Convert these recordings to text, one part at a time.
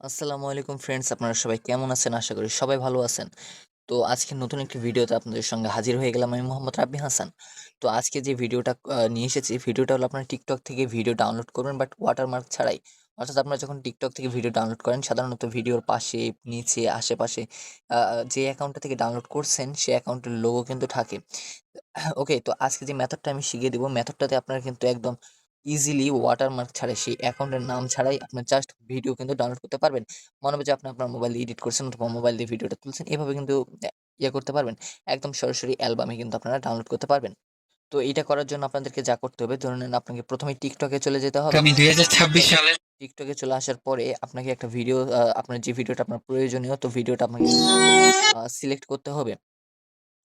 আসসালামু আলাইকুম ফ্রেন্ডস আপনারা সবাই কেমন আছেন? আশা করি সবাই ভালো আছেন। তো আজকে নতুন একটি ভিডিওতে আপনাদের সঙ্গে হাজির হয়ে গেলাম আমি মোহাম্মদ রাব্বি হাসান। তো আজকে যে ভিডিওটা নিয়ে এসেছি, ভিডিওটা হলো আপনারা টিকটক থেকে ভিডিও ডাউনলোড করবেন বাট ওয়াটারমার্ক ছাড়াই। অর্থাৎ আপনারা যখন টিকটক থেকে ভিডিও ডাউনলোড করেন, সাধারণত ভিডিওর পাশে, নিচে, আশেপাশে যে অ্যাকাউন্টটা থেকে ডাউনলোড করছেন সেই অ্যাকাউন্টের লোগো কিন্তু থাকে। ওকে তো আজকে যে মেথডটা আমি শিখিয়ে দেবো মেথডটাতে আপনারা কিন্তু একদম ইজিলি ওয়াটারমার্ক ছাড়াই সেই অ্যাকাউন্টের নাম ছাড়াই আপনার জাস্ট ভিডিও কিন্তু ডাউনলোড করতে পারবেন। মনে হবে যে আপনি আপনার মোবাইল এডিট করছেন অথবা মোবাইল দিয়ে ভিডিওটা তুলছেন এভাবে কিন্তু ইয়ে করতে পারবেন। একদম সরাসরি অ্যালবামে কিন্তু আপনারা ডাউনলোড করতে পারবেন। তো এটা করার জন্য আপনাদেরকে যা করতে হবে ধরে নেন আপনাকে প্রথমে টিকটকে চলে যেতে হবে। আমি দুই হাজার ছাব্বিশ সালে টিকটকে চলে আসার পরে আপনাকে একটা ভিডিও আপনার যে ভিডিওটা আপনার প্রয়োজনীয় তো ভিডিওটা আপনাকে সিলেক্ট করতে হবে।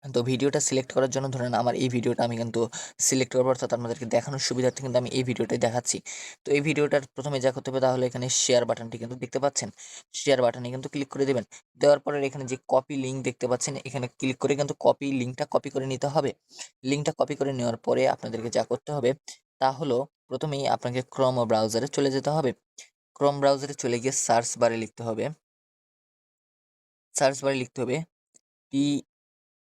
তো ভিডিওটা সিলেক্ট করার জন্য ধরেন আমার এই ভিডিওটা আমি কিন্তু সিলেক্ট করব, অর্থাৎ আপনাদেরকে দেখানোর সুবিধার্থে কিন্তু আমি এই ভিডিওটাই দেখাচ্ছি। তো এই ভিডিওটার প্রথমে যা করতে হবে তাহলে এখানে শেয়ার বাটনটি কিন্তু দেখতে পাচ্ছেন। শেয়ার বাটনে কিন্তু ক্লিক করে দেবেন। দেওয়ার পরে এখানে যে কপি লিঙ্ক দেখতে পাচ্ছেন, এখানে ক্লিক করে কিন্তু কপি লিঙ্কটা কপি করে নিতে হবে। লিঙ্কটা কপি করে নেওয়ার পরে আপনাদেরকে যা করতে হবে তা হলো প্রথমেই আপনাকে ক্রম ব্রাউজারে চলে যেতে হবে। ক্রম ব্রাউজারে চলে গিয়ে সার্চ বারে লিখতে হবে। সার্চ বারে লিখতে হবে T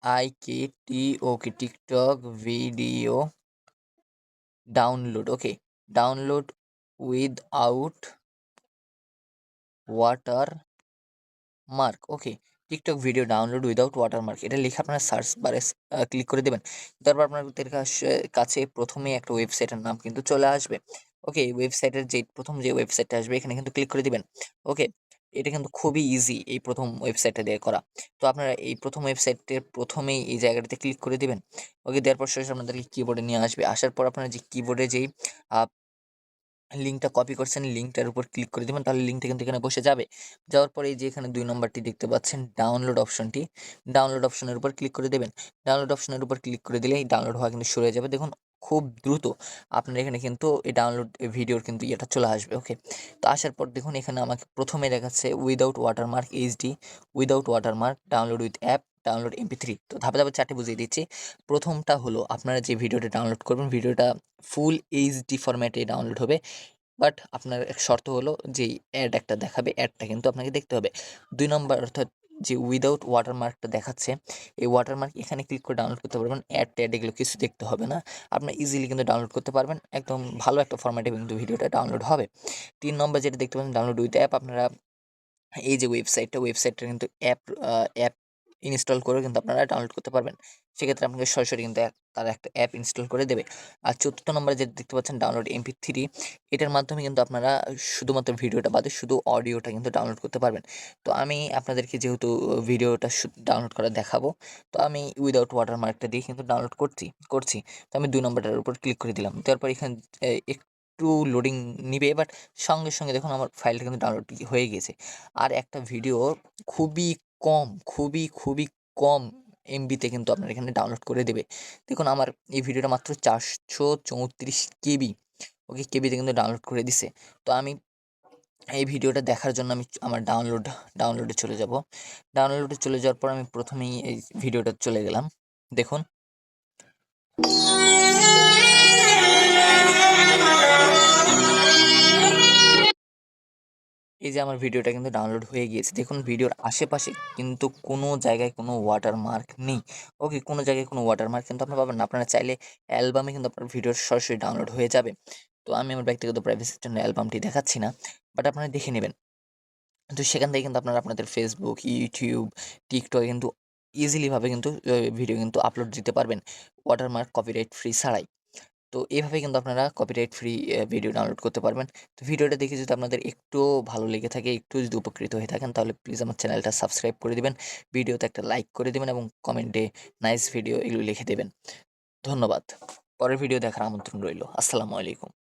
I K T okay TikTok video download okay download without watermark okay TikTok video download without watermark এটা লিখে আপনারা সার্চ বারে ক্লিক করে দেবেন। তারপর আপনাদের কাছে প্রথমে একটা ওয়েবসাইটের নাম কিন্তু চলে আসবে। ওকে ওয়েবসাইটের যে, প্রথম যে ওয়েবসাইটটা আসবে, এখানে কিন্তু ক্লিক করে দিবেন। ওকে এটা কিন্তু খুবই ইজি এই প্রথম ওয়েবসাইটটা দিয়ে করা। তো আপনারা এই প্রথম ওয়েবসাইটের প্রথমেই এই জায়গাটাতে ক্লিক করে দিবেন। ওকে দেওয়ার পর শেষে আপনাদেরকে কিবোর্ডে নিয়ে আসবে। আসার পর আপনারা যে কিবোর্ডে যেই লিঙ্কটা কপি করছেন লিঙ্কটার উপর ক্লিক করে দিবেন, তাহলে লিঙ্কটা কিন্তু এখানে বসে যাবে। যাওয়ার পরে যে এখানে দুই নম্বরটি দেখতে পাচ্ছেন ডাউনলোড অপশনটি ডাউনলোড অপশনের উপর ক্লিক করে দেবেন। ডাউনলোড অপশনের উপর ক্লিক করে দিলে এই ডাউনলোড হওয়া কিন্তু শুরু হয়ে যাবে। দেখুন খুব দ্রুত আপনার এখানে কিন্তু এই ডাউনলোড ভিডিওর কিন্তু ইয়েটা চলে আসবে ওকে তো আসার পর দেখুন এখানে আমাকে প্রথমে দেখাচ্ছে without watermark HD without watermark download with app download MP three তো ধাপে ধাপে চারটে বুঝিয়ে দিচ্ছি। প্রথমটা হলো আপনারা যে ভিডিওটা ডাউনলোড করবেন ভিডিওটা ফুল এইচডি ফরম্যাটে ডাউনলোড হবে। বাট আপনার এক শর্ত হলো যে অ্যাড একটা দেখাবে অ্যাডটা কিন্তু আপনাকে দেখতে হবে। দুই নম্বর অর্থাৎ যে উইদাউট ওয়াটারমার্কটা দেখাচ্ছে, এই ওয়াটারমার্ক এখানে ক্লিক করে ডাউনলোড করতে পারবেন। অ্যাড ট্যাড এগুলো কিছু দেখতে হবে না। আপনার ইজিলি কিন্তু ডাউনলোড করতে পারবেন। একদম ভালো একটা ফরম্যাটে কিন্তু ভিডিওটা ডাউনলোড হবে। তিন নম্বর যেটা দেখতে পাবেন ডাউনলোড উইথ অ্যাপ আপনারা এই যে ওয়েবসাইটটা ওয়েবসাইটটা কিন্তু অ্যাপ অ্যাপ ইনস্টল করে কিন্তু আপনারা ডাউনলোড করতে পারবেন। সেক্ষেত্রে আপনাকে সরাসরি কিন্তু তারা একটা অ্যাপ ইনস্টল করে দেবে। আর চতুর্থ নম্বরে যেটা দেখতে পাচ্ছেন ডাউনলোড এমপি থ্রি এটার মাধ্যমে কিন্তু আপনারা শুধুমাত্র ভিডিওটা বাদে শুধু অডিওটা কিন্তু ডাউনলোড করতে পারবেন। তো আমি আপনাদেরকে যেহেতু ভিডিওটা ডাউনলোড করা দেখাবো, তো আমি উইদাউট ওয়াটারমার্কটা দিয়ে কিন্তু ডাউনলোড করছি করছি। তো আমি দুই নম্বরটার উপর ক্লিক করে দিলাম। তারপর এখানে একটু লোডিং নিবে বাট সঙ্গে সঙ্গে দেখুন আমার ফাইলটা কিন্তু ডাউনলোড হয়ে গেছে। আর একটা ভিডিও খুবই কম, খুবই খুবই কম এমবিতে কিন্তু আপনার এখানে ডাউনলোড করে দেবে। দেখুন আমার এই ভিডিওটা মাত্র চারশো চৌত্রিশ কেবি। ওকে কেবিতে কিন্তু ডাউনলোড করে দিছে। তো আমি এই ভিডিওটা দেখার জন্য আমি আমার ডাউনলোড ডাউনলোডে চলে যাব। ডাউনলোডে চলে যাওয়ার পর আমি প্রথমেই এই ভিডিওটা চলে গেলাম। দেখুন। এই যে আমার ভিডিওটা কিন্তু ডাউনলোড হয়ে গিয়েছে। দেখুন, ভিডিওর আশেপাশে কিন্তু কোনো জায়গায় কোনো ওয়াটারমার্ক নেই। ওকে কোনো জায়গায় কোনো ওয়াটারমার্ক কিন্তু আপনারা পাবেন না। আপনারা চাইলে অ্যালবামে কিন্তু আপনার ভিডিওর সরাসরি ডাউনলোড হয়ে যাবে। তো আমি আমার ব্যক্তিগত প্রাইভেসির জন্য অ্যালবামটি দেখাচ্ছি না বাট আপনারা দেখে নেবেন। তো সেখান থেকে কিন্তু আপনারা আপনাদের ফেসবুক ইউটিউব টিকটকে কিন্তু ইজিলিভাবে কিন্তু ভিডিও কিন্তু আপলোড দিতে পারবেন। ওয়াটারমার্ক কপিরাইট ফ্রি ছাড়াই। তো এভাবে কিন্তু আপনারা কপিরাইট ফ্রি ভিডিও ডাউনলোড করতে পারবেন। তো ভিডিওটা দেখে যদি আপনাদের একটু ভালো লেগে থাকে, একটু যদি উপকৃত হয়ে থাকেন, তাহলে প্লিজ আমার চ্যানেলটা সাবস্ক্রাইব করে দেবেন ভিডিওতে একটা লাইক করে দেবেন এবং কমেন্টে নাইস ভিডিও এগুলো লিখে দেবেন। ধন্যবাদ। পরের ভিডিও দেখার আমন্ত্রণ রইল। আসসালামু আলাইকুম।